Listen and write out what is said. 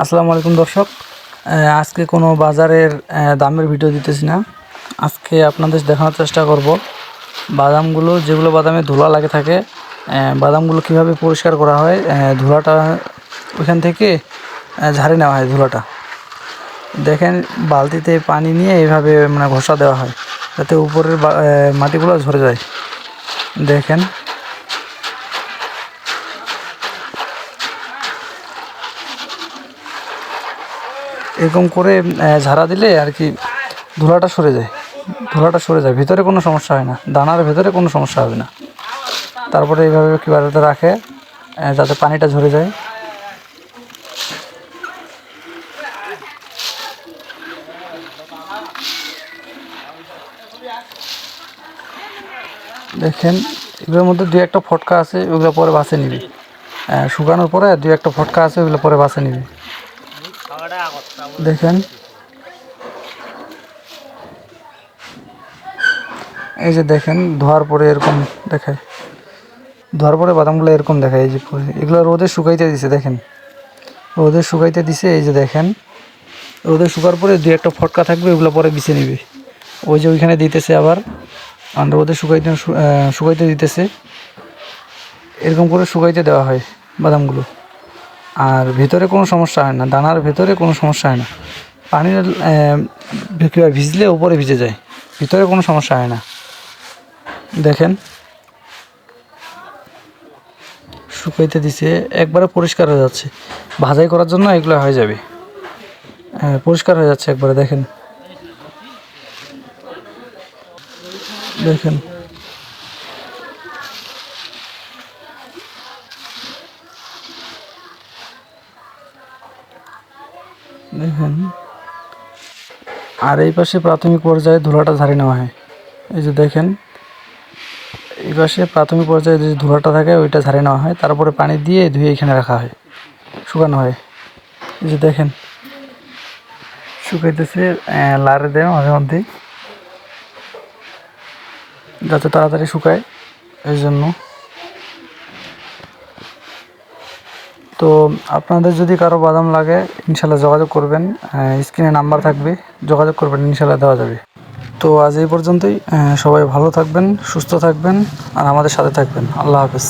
আসসালামু আলাইকুম দর্শক। আজকে কোনো বাজারের দামের ভিডিও দিতেছি না। আজকে আপনাদের দেখানোর চেষ্টা করব। বাদামগুলো, যেগুলো বাদামে ধুলা লাগে থাকে বাদামগুলো কীভাবে পরিষ্কার করা হয় ধুলাটা ওইখান থেকে ঝাড়ে নেওয়া হয় ধুলাটা। দেখেন, বালতিতে পানি নিয়ে এইভাবে মানে ঘষা দেওয়া হয়, যাতে উপরের মাটিগুলো ঝরে যায়। দেখেন এরকম করে ঝাড়া দিলে আর কি ধুলাটা সরে যায়। ধুলাটা সরে যায়, ভিতরে কোনো সমস্যা হয় না, দানার ভেতরে কোনো সমস্যা হবে না। তারপরে এইভাবে কিবারেতে রাখে যাতে পানিটা ঝরে যায়। দেখেন, এগুলোর মধ্যে দুই একটা ফটকা আছে, ওগুলো পরে বাসে নিবি। শুকানোর পরে দুই একটা ফটকা আছে, ওগুলো পরে বাসে নিবি। দেখেন। এই যে দেখেন, ধোয়ার পরে এরকম দেখায়। ধোয়ার পরে বাদামগুলো এরকম দেখায়, এই যে এগুলো রোদে শুকাইতে দিছে, দেখেন। রোদে শুকাইতে দিছে, এই যে দেখেন। রোদে শুকার পরে দু একটা ফটকা থাকবে, ওগুলো পরে বিছে নিবে। ওই যে ওইখানে দিতেছে আবার, আর রোদে শুকাইতে শুকাইতে দিতেছে। এরকম করে শুকাইতে দেওয়া হয় বাদামগুলো। আর ভিতরে কোনো সমস্যা হয় না, দানার ভেতরে কোনো সমস্যা হয় না। পানির ভিজলে উপরে ভিজে যায়, ভিতরে কোনো সমস্যা হয় না। দেখেন, শুকাইতে দিছে, একবারে পরিষ্কার হয়ে যাচ্ছে। ভাজাই করার জন্য এগুলো হয়ে যাবে। পরিষ্কার হয়ে যাচ্ছে একবারে, দেখেন। দেখেন দেখেন। আর এই পাশে প্রাথমিক পর্যায়ে ধুলাটা ঝাড়ি নেওয়া হয়। এই যে দেখেন, এই পাশে প্রাথমিক পর্যায়ে যে ধুলাটা থাকে, ওইটা ঝাড়ি নেওয়া হয়। তারপরে পানি দিয়ে ধুয়ে এখানে রাখা হয়, শুকানো হয়। এই যে দেখেন, শুকাইতেছে লারে দেয় মাঝে মধ্যে। যাতে তাড়াতাড়ি শুকায়, এই জন্য। তো আপনাদের যদি কারও বাদাম লাগে, ইনশাল্লাহ যোগাযোগ করবেন। স্ক্রিনে নাম্বার থাকবে, যোগাযোগ করবেন, ইনশাল্লাহ দেওয়া যাবে। তো আজ এই পর্যন্তই সবাই ভালো থাকবেন, সুস্থ থাকবেন, আর আমাদের সাথে থাকবেন। আল্লাহ হাফেজ।